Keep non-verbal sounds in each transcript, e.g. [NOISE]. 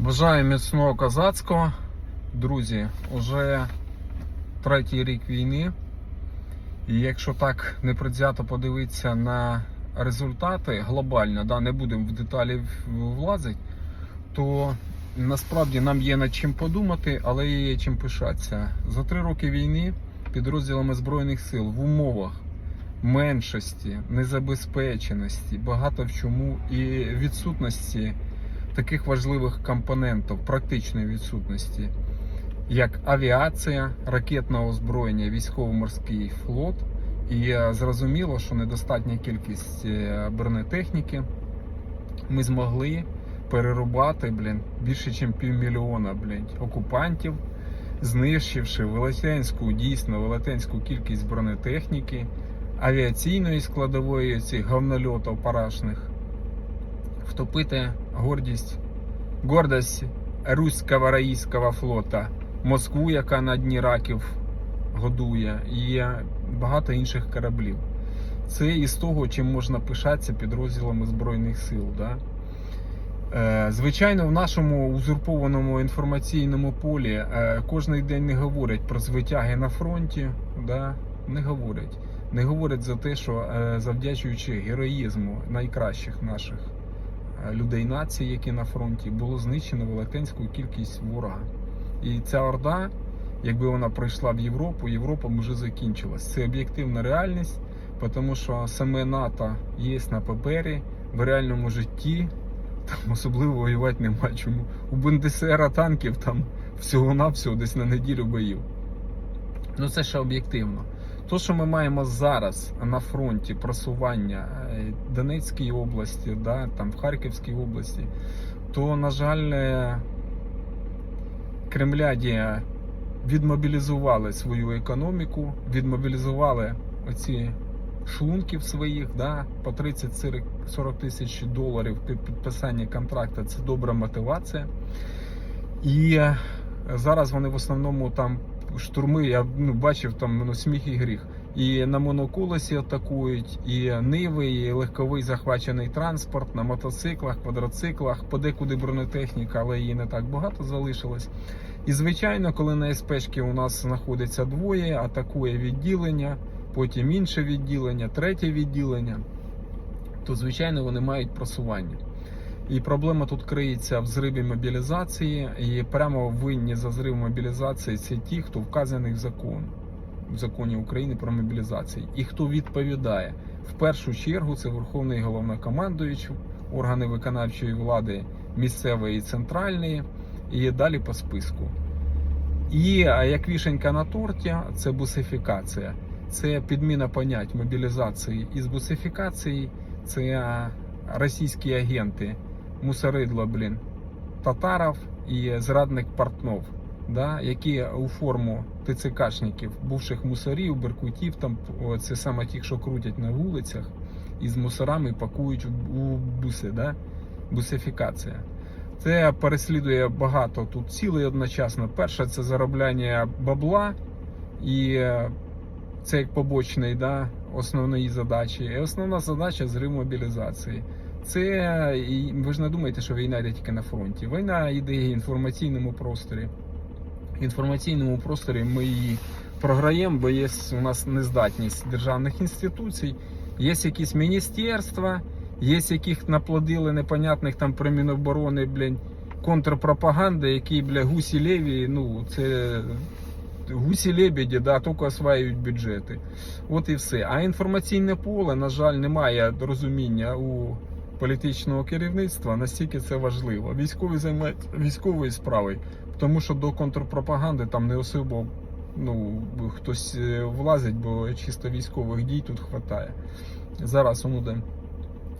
Бажаю міцного козацького. Друзі, уже третій рік війни. І якщо так непредвзято подивитися на результати глобально, да, не будемо в деталі влазити, то насправді нам є над чим подумати, але є чим пишатися. За три роки війни підрозділами Збройних сил в умовах меншості, незабезпеченості, багато в чому і відсутності таких важливих компонентів, практичної відсутності, як авіація, ракетне озброєння, військово-морський флот. І е, зрозуміло, що недостатня кількість е, бронетехніки. Ми змогли перерубати блін, більше, ніж півмільйона блін, окупантів, знищивши велетенську, дійсно велетенську кількість бронетехніки, авіаційної складової цих говнольотів парашних втопити гордість, гордость руського російського флота, Москву, яка на дні раків годує, і багато інших кораблів. Це із того, чим можна пишатися підрозділами Збройних сил. Да? Е, Звичайно, в нашому узурпованому інформаційному полі е, кожен день не говорять про звитяги на фронті. Да? Не говорять. Не говорять за те, що е, завдячуючи героїзму найкращих наших людей нації, які на фронті, було знищено велетенську кількість ворога. І ця орда, якби вона прийшла в Європу, Європа б вже закінчилась. Це об'єктивна реальність, тому що саме НАТО є на папері, в реальному житті там особливо воювати нема чому. У Бундесера танків там всього-навсього десь на неділю боїв. Ну це ще об'єктивно. То, що ми маємо зараз на фронті просування е, Донецькій області, да, там в Харківській області, то, на жаль, е, кремляді відмобілізували свою економіку, відмобілізували оці шлунків своїх, да, по 30-40 тисяч доларів під підписання контракту це добра мотивація. І е, зараз вони в основному там штурми, я ну, бачив там ну, сміх і гріх. І на моноколесі атакують, і ниви, і легковий захвачений транспорт на мотоциклах, квадроциклах, подекуди бронетехніка, але її не так багато залишилось. І звичайно, коли на СПшки у нас знаходиться двоє, атакує відділення, потім інше відділення, третє відділення, то звичайно вони мають просування. І проблема тут криється в зриві мобілізації, і прямо винні за зрив мобілізації це ті, хто вказаний в закон, в законі України про мобілізацію. І хто відповідає в першу чергу, це Верховний головнокомандуючий, органи виконавчої влади місцевої і центральної, і далі по списку. І як вішенька на торті, це бусифікація. Це підміна понять мобілізації із бусифікації. Це російські агенти, мусоридло, блін, татаров і зрадник Портнов, да, які у форму ТЦКшників, бувших мусорів, беркутів, там це саме ті, що крутять на вулицях, і з мусорами пакують у- буси, да? бусифікація. Це переслідує багато тут цілей одночасно. Перше це заробляння бабла, і е, це як побочний да, основної задачі. І основна задача зрив мобілізації. Це ви ж не думаєте, що війна йде тільки на фронті. Війна йде в інформаційному просторі. В інформаційному просторі ми її програємо, бо є у нас нездатність державних інституцій, є якісь міністерства, є яких наплодили непонятних там при Міноборони, блін, контрпропаганди, які, бля, гусі леві, ну, це гусі лебеді, да, тільки осваюють бюджети. От і все. А інформаційне поле, на жаль, немає розуміння у політичного керівництва, настільки це важливо. Військові займаються військовою справою, тому що до контрпропаганди там не особо ну, хтось е, влазить, бо чисто військових дій тут вистачає. Зараз воно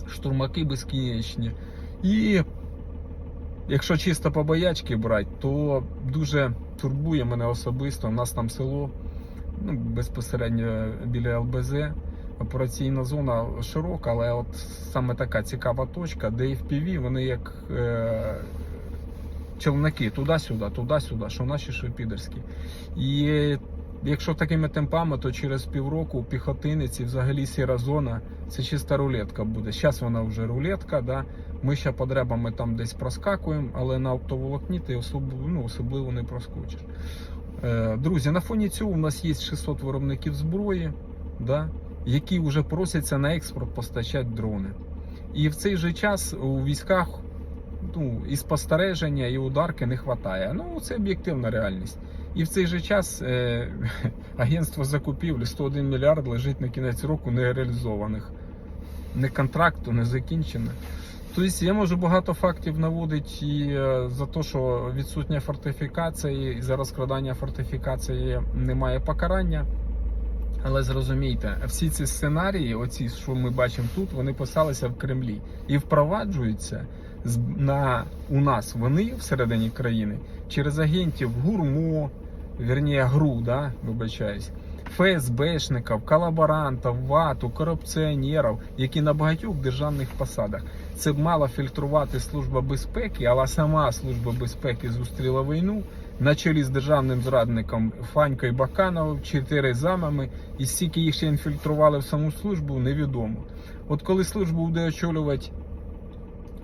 штурмаки безкінечні. І якщо чисто по боячки брати, то дуже турбує мене особисто. У нас там село ну, безпосередньо біля ЛБЗ. Операційна зона широка, але от саме така цікава точка, де FPV, вони як е, челноки туди-сюди, туди-сюди, що наші, що підерські. І якщо такими темпами, то через півроку піхотинець і взагалі сіра зона це чиста рулетка буде. Зараз вона вже рулетка, да. Ми ще подребами там десь проскакуємо, але на оптоволокні ти особливо, ну, особливо не проскочиш. Е, Друзі, на фоні цього у нас є 600 виробників зброї, да, які вже просяться на експорт постачати дрони. І в цей же час у військах ну, і спостереження, і ударки не вистачає. Ну, це об'єктивна реальність. І в цей же час е, [LAUGHS] агентство закупівлі 101 мільярд лежить на кінець року нереалізованих. Не контракту, не закінчено. Тобто я можу багато фактів наводити і е, за те, що відсутня фортифікація, і за розкрадання фортифікації немає покарання. Але зрозумійте, всі ці сценарії, оці, що ми бачимо тут, вони писалися в Кремлі і впроваджуються на у нас вони всередині країни через агентів ГУРМО, вірніше ГРУ, да, вибачаюсь, ФСБшників, колаборантів, вату, корупціонерів, які на багатьох державних посадах. Це б мала фільтрувати служба безпеки, але сама служба безпеки зустріла війну на чолі з державним зрадником Фанькою Бакановим, чотири замами, і стільки їх ще інфільтрували в саму службу, невідомо. От коли службу буде очолювати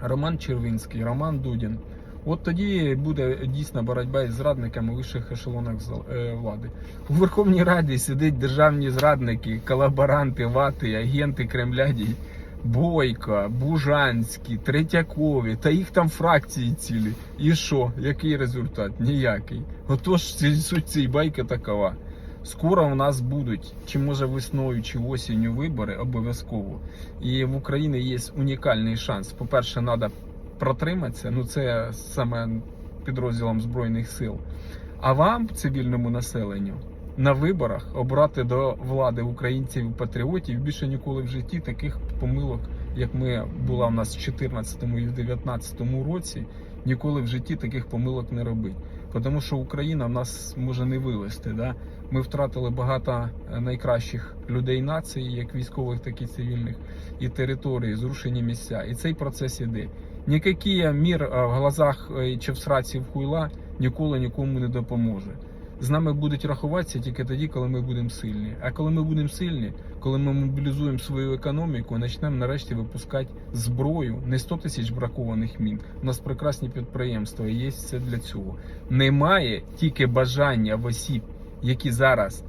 Роман Червинський, Роман Дудін, от тоді буде дійсна боротьба із зрадниками у вищих ешелонах е, влади. У Верховній Раді сидять державні зрадники, колаборанти, вати, агенти Кремляді. Бойка, Бужанський, Третьякові, та їх там фракції цілі. І що? Який результат? Ніякий. Отож, суть цієї байки такова. Скоро в нас будуть, чи може весною, чи осінню вибори, обов'язково. І в Україні є унікальний шанс. По-перше, треба протриматися, ну це саме підрозділом Збройних сил. А вам, цивільному населенню, на виборах обрати до влади українців і патріотів більше ніколи в житті таких помилок, як ми була в нас в 2014 і в 2019 році, ніколи в житті таких помилок не робить. Тому що Україна нас може не вивести. Да? Ми втратили багато е, найкращих людей нації, як військових, так і цивільних, і території, зрушені місця. І цей процес іде. Ніякий мір е, в глазах е, чи в сраці в хуйла ніколи нікому не допоможе. З нами будуть рахуватися тільки тоді, коли ми будемо сильні. А коли ми будемо сильні, коли ми мобілізуємо свою економіку, почнемо нарешті випускати зброю, не 100 тисяч бракованих мін. У нас прекрасні підприємства, є все для цього. Немає тільки бажання в осіб, які зараз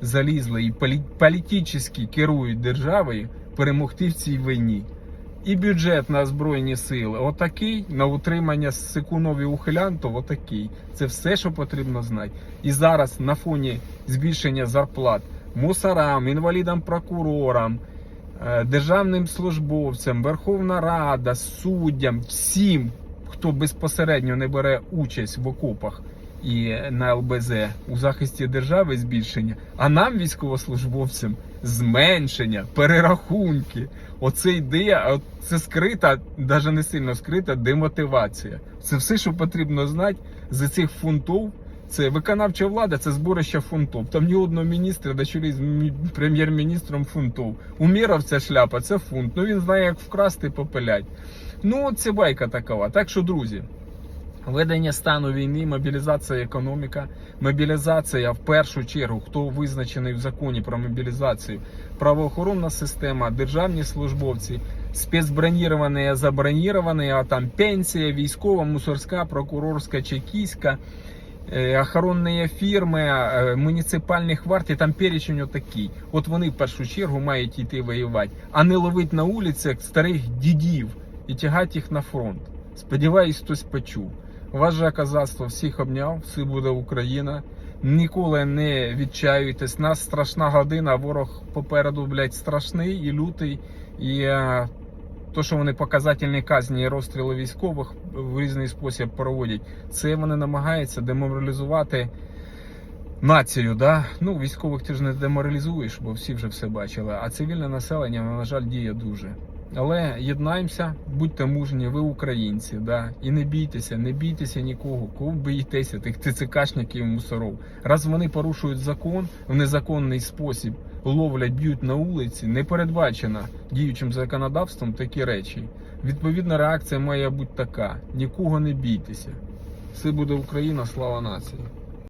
залізли і полі- політично керують державою, перемогти в цій війні. І бюджет на збройні сили отакий, на утримання секунові ухилянтів отакий. Це все, що потрібно знати. І зараз на фоні збільшення зарплат мусорам, інвалідам прокурорам, е, державним службовцям, Верховна Рада, суддям, всім, хто безпосередньо не бере участь в окопах і на ЛБЗ у захисті держави збільшення, а нам, військовослужбовцям, зменшення, перерахунки. Оце йде, а це скрита, навіть не сильно скрита демотивація. Це все, що потрібно знати за цих фунтів. Це виконавча влада, це зборище фунтів. Там ні одного міністра, до чолі з прем'єр-міністром фунтів. Уміров ця шляпа, це фунт. Ну він знає, як вкрасти і попилять. Ну, це байка такова. Так що, друзі, Введення стану війни, мобілізація економіка, мобілізація в першу чергу, хто визначений в законі про мобілізацію, правоохоронна система, державні службовці, спецброніровані, заброніровані, а там пенсія, військова, мусорська, прокурорська, чекійська, е, охоронні фірми, е, муніципальні хварти, там перечень отакий. От вони в першу чергу мають йти воювати, а не ловити на вулицях старих дідів і тягати їх на фронт. Сподіваюсь, хтось почув. Ваше казацтво всіх обняв, все буде Україна. Ніколи не відчаюйтесь. Нас страшна година, ворог попереду, блядь, страшний і лютий. І е, то, що вони показательні казні і розстріли військових в різний спосіб проводять, це вони намагаються деморалізувати націю. Да? Ну, військових ти ж не деморалізуєш, бо всі вже все бачили. А цивільне населення, на жаль, діє дуже. Але єднаємося, будьте мужні, ви українці, да? і не бійтеся, не бійтеся нікого, кого боїтеся, тих ТЦКшників мусоров. Раз вони порушують закон в незаконний спосіб, ловлять, б'ють на вулиці, не передбачено діючим законодавством такі речі. Відповідна реакція має бути така: нікого не бійтеся. Все буде Україна, слава нації.